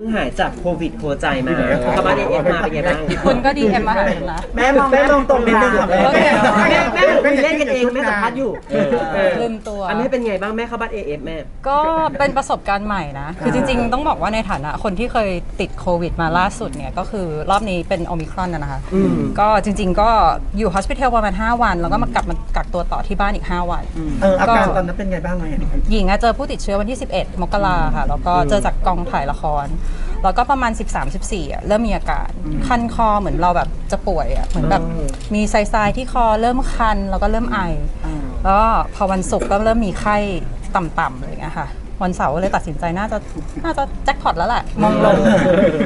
เพิ่งหายจากโควิดหัวใจมาเข้าบ้านเอฟมาเป็นไงบ้างคุณก็ดีเอ็มมาหาฉันนะแม่มองแม่มองตรงนิดนึงค่ะโอเคแม่แม่คุยเล่นกันเองแม่สัมภาษณ์อยู่เออลืมตัว อันนี้เป็นไงบ้างแม่เข้าบ้านเอฟแม่ ก็เป็นประสบการณ์ใหม่นะ คือจริง ๆ ต้องบอกว่าในฐานะคนที่เคยติดโควิดมาล่าสุดเนี่ยก็คือรอบนี้เป็นโอมิครอนนะนะคะอืมก็จริง ๆ ก็อยู่ฮอสพิทอลประมาณ 5 วัน แล้วก็มากลับมากักตัวต่อที่บ้านอีก 5 วันเอออาการตอนนั้นเป็นไงบ้างไงหญิงอะเจอผู้ติดเชื้อวันที่ 11 มกราค่ะ แล้วก็เจอจากกองถ่ายละคร แล้วก็ประมาณ 13-14อะเริ่มมีอาการคันคอเหมือนเราแบบจะป่วยอะเหมือนแบบมีไซๆที่คอเริ่มคันแล้วก็เริ่มไอแล้วก็พอวันศุกร์ก็เริ่มมีไข้ต่ำๆอะไรอย่างเงี้ยค่ะ วันเสาร์ก็เลยตัดสินใจน่าจะน่าจะแจ็คพอตแล้วแหละมงลง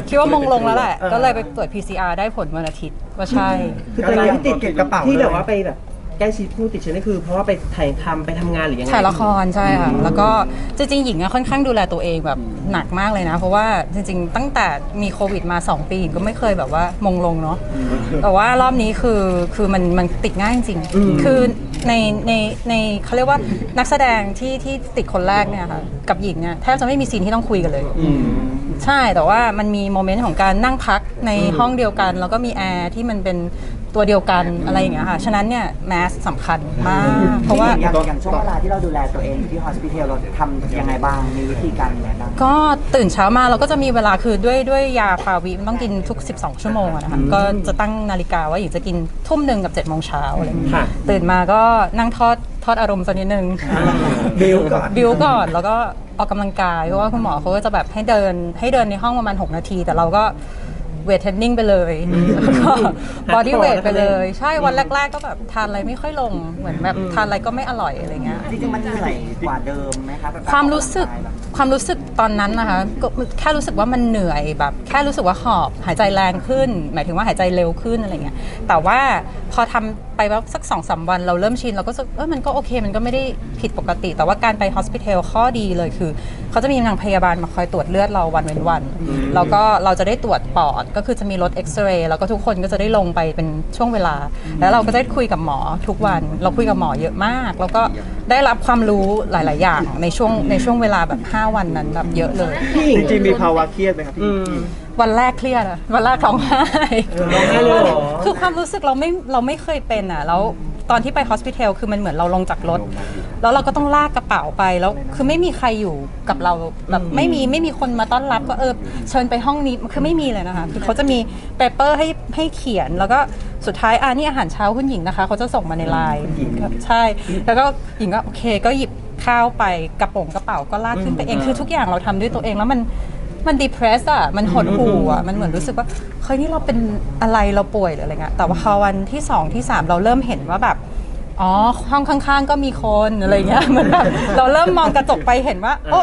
คิดว่ามงลงแล้วแหละ ก็เลยไปตรวจ PCR ได้ผลวันอาทิตย์ว่าใช่ คือตอนนั้นที่ติดเก็บกระเป๋าที่แบบเลยว่าไปแบบ ใกล้ชิดผู้ติดเชื้อนี่คือ เพราะว่าไปถ่ายทำไปทำงานหรือยังไงถ่ายละครใช่ค่ะ แล้วก็จริงๆหญิงอะค่อนข้างดูแลตัวเองแบบหนักมากเลยนะ เพราะว่าจริงๆ ตั้งแต่มีโควิดมา 2 ปีหญิงก็ไม่เคยแบบว่ามงลงเนาะแต่ว่ารอบนี้คือคือมันมันติดง่ายจริงๆคือในในในเขาเรียกว่านักแสดงที่ที่ติดคนแรกเนี่ยค่ะกับหญิงเนี่ยแทบจะไม่มีซีนที่ต้องคุยกันเลยอืมใช่แต่ว่ามันมีโมเมนต์ของการนั่งพักในห้องเดียวกัน แล้วก็มีแอร์ที่มันเป็น ตัวเดียวกันอะไรอย่างเงี้ยค่ะ ฉะนั้นเนี่ยแมสสำคัญมาก เพราะว่า อย่างอย่างช่วงเวลาที่เราดูแลตัวเองอยู่ที่ฮอสพิทอลเราทำยังไงบ้าง มีวิธีการยังไงบ้าง ก็ตื่นเช้ามาเราก็จะมีเวลาคือด้วยด้วยยาฟาวิมันต้องกินทุก 12 ชั่วโมงอะนะคะก็จะตั้งนาฬิกาว่าอยู่จะกินทุ่มหนึ่งกับ7จ็ดโมงเช้าอะไรอย่างเงี้ยค่ะ ตื่นมาก็นั่งทอดทอดอารมณ์สักนิดนึง บิวก่อน บิวก่อนแล้วก็ออกกำลังกายเพราะว่าคุณหมอเขาก็จะแบบให้เดินให้เดินในห้องประมาณ 6 นาที แต่เราก็ เวทเทรนนิ่งไปเลยแล้วก็บอดี้เวทไปเลย ใช่วันแรก ๆ ก็แบบทานอะไรไม่ค่อยลงเหมือนแบบทานอะไรก็ไม่อร่อยอะไรเงี้ย จริงๆมันเหนื่อยกว่าเดิมไหมคะกับกความรู้สึกออกกำลังกายแบบความรู้สึกตอนนั้นนะคะก็แค่รู้สึกว่ามันเหนื่อยแบบ แค่รู้สึกว่าหอบหายใจแรงขึ้น หมายถึงว่าหายใจเร็วขึ้นอะไรเงี้ยแต่ว่าพอทำไปแล้วสักสองสามวันเราเริ่มชินเราก็รู้สึกเออมันก็โอเค มันก็ไม่ได้ผิดปกติ แต่ว่าการไปฮอสพิทอลข้อดีเลยคือ เขาจะมีนางพยาบาลมาคอยตรวจเลือดเราวันเว้นวัน แล้วก็เราจะได้ตรวจปอด ก็คือจะมีรถเอ็กซเรย์แล้วก็ทุกคนก็จะได้ลงไปเป็นช่วงเวลา แล้วเราก็ได้คุยกับหมอทุกวัน เราคุยกับหมอเยอะมาก แล้วก็ได้รับความรู้หลาย ๆ อย่างในช่วงในช่วงเวลาแบบ 5 วันนั้นแบบเยอะเลยพี่หญิงจริงๆมีภาวะเครียดไหมครับพี่อืม วันแรกเครียดอะวันแรกร้องไห้ร้องไห้เลยเหรอ คือความรู้สึกเราไม่เราไม่เคยเป็นอะแล้วตอนที่ไปฮอสพิทอลคือมันเหมือนเราลงจากรถ แล้วเราก็ต้องลากกระเป๋าไปแล้วคือไม่มีใครอยู่กับเราแบบไม่มีไม่มีคนมาต้อนรับก็เออเชิญไปห้องนี้คือไม่มีเลยนะคะ คือเขาจะมีเปเปอร์ให้ให้เขียนแล้วก็สุดท้ายอ่านี่อาหารเช้าคุณหญิงนะคะ เขาจะส่งมาในไลน์ใช่ แล้วก็หญิงก็โอเคก็หยิบข้าวไปกระโปรงกระเป๋าก็ลากขึ้นไปเองคือทุกอย่างเราทำด้วยตัวเองแล้วมัน มันดีเพรสอะมันหดหู่อะมันเหมือนรู้สึกว่าเฮ้ยนี่เราเป็นอะไรเราป่วยหรืออะไรเงี้ยแต่ว่าพอวันที่สองที่สามเราเริ่มเห็นว่าแบบ อ๋อห้องข้างๆ ก็มีคนอะไรเงี้ยเหมือนแบบเราเริ่มมองกระจกไปเห็นว่า โอ้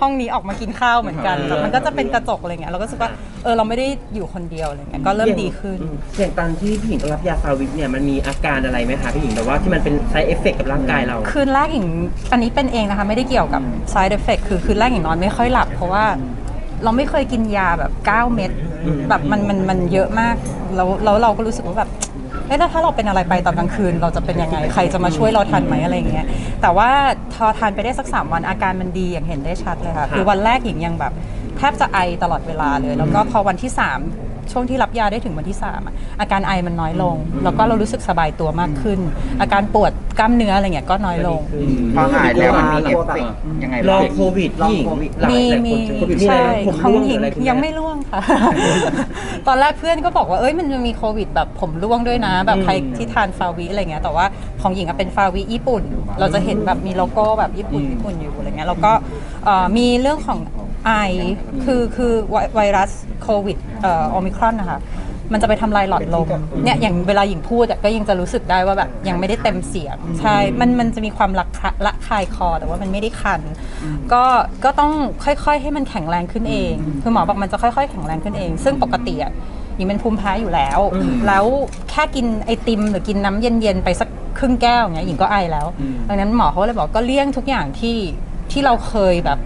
ห้องนี้ออกมากินข้าวเหมือนกันแต่มันก็จะเป็นกระจกอะไรเงี้ยเราก็รู้สึกว่าเออเราไม่ได้อยู่คนเดียวอะไรเงี้ยก็เริ่มดีขึ้นอืมอย่างตอนที่พี่หญิงต้องรับยาฟาวิกเนี่ยมันมีอาการอะไรไหมคะพี่หญิงแบบว่าที่มันเป็น side effect กับร่างกายเรา คืนแรกหญิงอันนี้เป็นเองนะคะ ไม่ได้เกี่ยวกับ side effect คือคืนแรกหญิงนอนไม่ค่อยหลับเพราะว่า เราไม่เคยกินยาแบบ 9 เม็ดแบบมันมันมันเยอะมากแล้วแล้วเราก็รู้สึกว่าแบบเอ๊ะแล้วถ้าเราเป็นอะไรไปตอนกลางคืน เราจะเป็นยังไงใครจะมาช่วยเราทันไหมอะไรอย่างเงี้ยแต่ว่าพอทานไปได้สัก3วันอาการมันดีอย่างเห็นได้ชัดเลยค่ะคือวันแรกหญิงยังแบบแทบจะไอตลอดเวลาเลย แล้วก็พอวันที่ 3 ช่วงที่รับยาได้ถึงวันที่ 3อะอาการไอมันน้อยลง แล้วก็เรารู้สึกสบายตัวมากขึ้น อาการปวด กล้ามเนื้ออะไรเงี้ยก็น้อยลง พอหายแล้วมันมีเอฟเฟกต์ยังไงลบ้าองง โควิดพี่หญิงหลายมีหลายมีคนโควิดมีอะไรใช่บ้างผมของร่วงหหรืญิองอะไรคุณยังไม่ร่วงค่ะ ตอนแรกเพื่อนก็บอกว่าเอ้ยมันจะมีโควิดแบบผมร่วงด้วยนะ แบบใครที่ทานฟาวิอะไรเงี้ยแต่ว่าของหญิงอะเป็นฟาวิญี่ปุ่น เราจะเห็นแบบมีโลโก้แบบญี่ปุ่นญี่ปุ่นอยู่อะไรเงี้ยแล้วก็เอ่อมีเรื่องของไอคือคือไวไวรัสโควิดเอ่อโอมิครอนนะคะ มันจะไปทำลายหลอดลมเนี่ยอย่างเวลาหญิงพูดอะก็ยังจะรู้สึกได้ว่าแบบยังไม่ได้เต็มเสียง ใช่ มันมันจะมีความละคะละคายคอแต่ว่ามันไม่ได้คัน ก็ก็ต้องค่อยๆ ให้มันแข็งแรงขึ้นเอง คือหมอบอกมันจะค่อยๆ แข็งแรงขึ้นเอง ซึ่งปกติอะหญิงเป็นภูมิแพ้อยู่แล้ว แล้วแค่กินไอติมหรือกินน้ำเย็นๆไปสักครึ่งแก้วอย่างเงี้ยหญิงก็ไอแล้ว ดังนั้นหมอเขาเลยบอกก็เลี่ยงทุกอย่างที่ที่เราเคยแบบ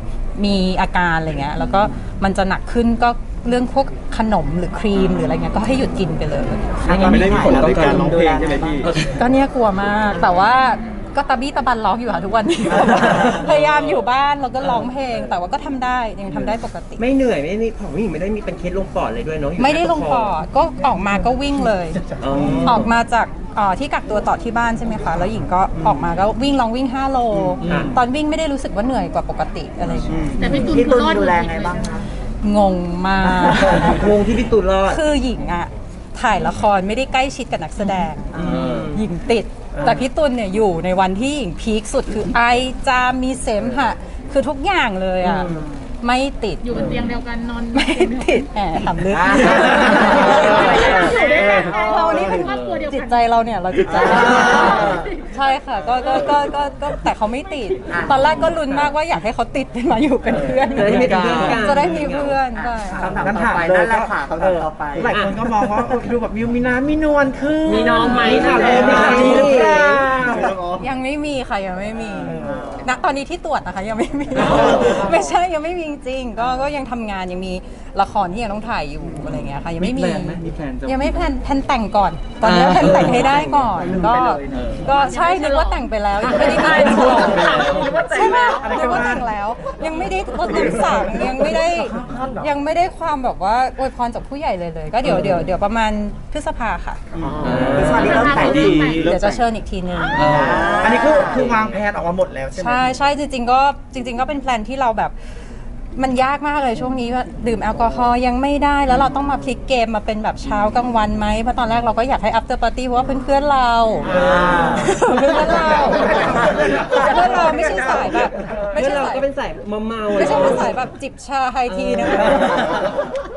มีอาการอะไรเงี้ยแล้วก็มันจะหนักขึ้นก็ เรื่องพวกขนมหรือครีมหรืออะไรเงี้ยก็ให้หยุดกินไปเลยมันไม่ได้มีผลต่อการร้องเพลงใช่ไหมพี่ก็เนี่ยกลัวมากแต่ว่าก็ตะบี้ตะบันร้องอยู่ค่ะทุกวันนี้พยายามอยู่บ้านแล้วก็ร้องเพลง แต่ว่าก็ทำได้ยังทำได้ปกติ ไม่เหนื่อยไม่นี่ของพี่หญิงไม่ได้มีเป็นเคสลงปอดเลยด้วยเนาะอยู่ไม่ได้ลงปอดก็ออกมาก็วิ่งเลยอ๋อออกมาจากเอ่อที่กักตัวต่อที่บ้านใช่ไหมคะแล้วหญิงก็ออกมาก็วิ่งลองวิ่ง 5 โลค่ะตอนวิ่งไม่ได้รู้สึกว่าเหนื่อยกว่าปกติอะไรอย่างเงี้ยแต่พี่ตุลพี่คืตุอลรอดดูแลหมไงบ้างคะ งงมาก งงที่พี่ตูนรอด คือหญิงอะถ่ายละครไม่ได้ใกล้ชิดกับนักแสดงมหญิงติด แต่พี่ตุลเนี่ยอยู่ในวันที่หญิงพีคสุดคือไอจามมีเสมหะ คือทุกอย่างเลยอะ ไม่ติดอยู่บนเตียงเดียวกันนอนไม่ติดแหมทำลึกอ่าเรานี่เป็นครอบครัวเดียวจิตกันใจเราเนี่ยเราจิตใจเราใช่ค่ะก็ก็ก็ก็ก็แต่เขาไม่ติด ตอนแรกก็ลุ้นมากว่าอยากให้เขาติดมาอยู่เป็นเพื่อนจะได้มีเพื่อนกัน จะได้มีเพื่อนใช่คำถามต่อไปนั่นแหละค่ะคำถามต่อไป หลายคนก็มองว่าเออดูแบบมิวมีน้ำมีนวลขึ้นมีน้องไหมถามถามเลยเลยมีหรือเปล่า ยังไม่มีค่ะยังไม่มีณตอนนี้ที่ตรวจนะคะยังไม่มี ไม่ใช่ยังไม่มีจริงๆก็ก็ยังทำงานยังมีละครที่ยังต้องถ่ายอยู่อะไรเงี้ยค่ะ ยังไม่มียังไม่แพลนแพลนแต่งก่อน ตอนนี้แพลนแต่งให้ได้ก่อนก็ ก็ใช่นึกว่าแต่งไปแล้วยังไม่ได้มีเป็นฉลองใช่ไหมนึกว่าแต่งแล้ว ยังไม่ได้รดน้ำสังยังไม่ได้ยังไม่ได้ความแบบว่าอวยพรจากผู้ใหญ่เลยเลย ก็เดี๋ยวเดี๋ยวเดี๋ยวประมาณพฤษภาค่ะพี่ชาลีเริ่มแต่งดีเดี๋ยวจะเชิญอีกทีนึง อันนี้คือคือวางแผนออกมาหมดแล้วใช่ไหม ใช่ใช่จริงๆก็จริง ๆ ก็เป็นแพลนที่เราแบบ มันยากมากเลยช่วงนี้ว่าดื่มแอลกอฮอล์ยังไม่ได้ แล้วเราต้องมาพลิกเกมมาเป็นแบบเช้ากลางวันไหมเพราะตอนแรกเราก็อยากให้ after party เพราะว่าเพื่อนๆเราเพื่อนๆเราเพื่อนเราไม่ใช่สายแบบไม่เพื่อนใช่เราสายก็เป็นสายเมาเมาๆไม่ใช่อะเป็นสายแบบจิบชาไฮทีนะคะ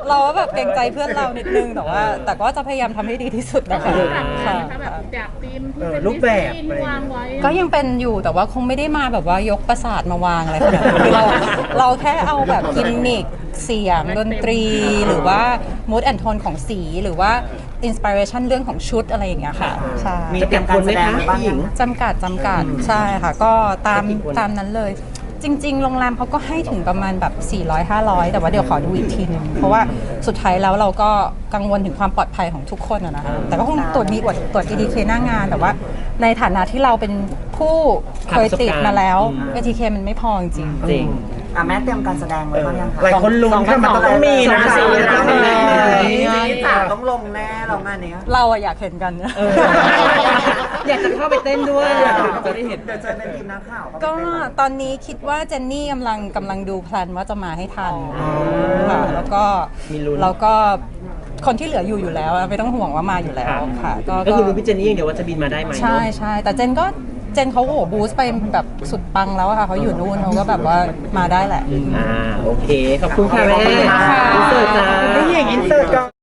เราก็แบบเกรงใจเพื่อนเรานิดนึงแต่ว่า แต่ก็จะพยายามทำให้ดีที่สุดนะคะปรับไงค่ะคะแบบอยากธีมเออรูปแบบอะไรวางไว้ก็ยังเป็นอยู่แต่ว่าคงไม่ได้มาแบบว่ายกประสาทมาวางอะไรขนาดนั้นคือเราเราแค่เอาแบบกิมมิคเสียงดนตรี หรือว่า mood and tone ของสีหรือว่า inspiration เรื่องของชุดอะไรอย่างเงี้ยค่ะใช่มีเตรียมการแสดงไว้บ้างพี่หญิยังงจำกัดจำกัดใช่ค่ะ ก็ตามกี่คนตามนั้นเลยจริงๆ โรงแรมเขาก็ให้ถึงประมาณแบบ 400 500 แต่ว่าเดี๋ยวขอดูอีกทีหนึง เพราะว่าสุดท้ายแล้วเราก็กังวลถึงความปลอดภัยของทุกคนอะนะคะ แต่ก็คงตรวจมีตรวจตรวจ EDK หน้างาน แต่ว่าในฐานะที่เราเป็นผู้เคยติดมาแล้ว EDK มันไม่พอจริงจริง อะแม่เตรียมการแสดงไว้บ้างยังคะหลายคนลุ้นค่ะมันต้องมีนะสองพันสองนี่จ๋าต้องลงแน่เรางานเนี้ย เราอะอยากเห็นกันอยากจะเข้าไปเต้นด้วย จะได้เห็น เดี๋ยวเจอในทีมนักข่าวก็ตอนนี้คิดว่าเจนนี่กำลังกำลังดูแพลนว่าจะมาให้ทันค่ะแล้วก็มีลุ้น แล้วก็คนที่เหลืออยู่อยู่แล้วอะไม่ต้องห่วงว่ามาอยู่แล้วค่ะ ก็ก็คือรู้พี่เจนนี่อย่างเดียวว่าจะบินมาได้ไหมใช่ใช่แต่เจนก็ เจนเขาโอ้บูสไปแบบสุดปังแล้วค่ะเขาอยู่นู่นเขาก็แบบว่ามาได้แหละ อ่า โอเค ขอบคุณค่ะแม่อินเสิร์ตนะ นี่อย่าอินเสิร์ตก่อ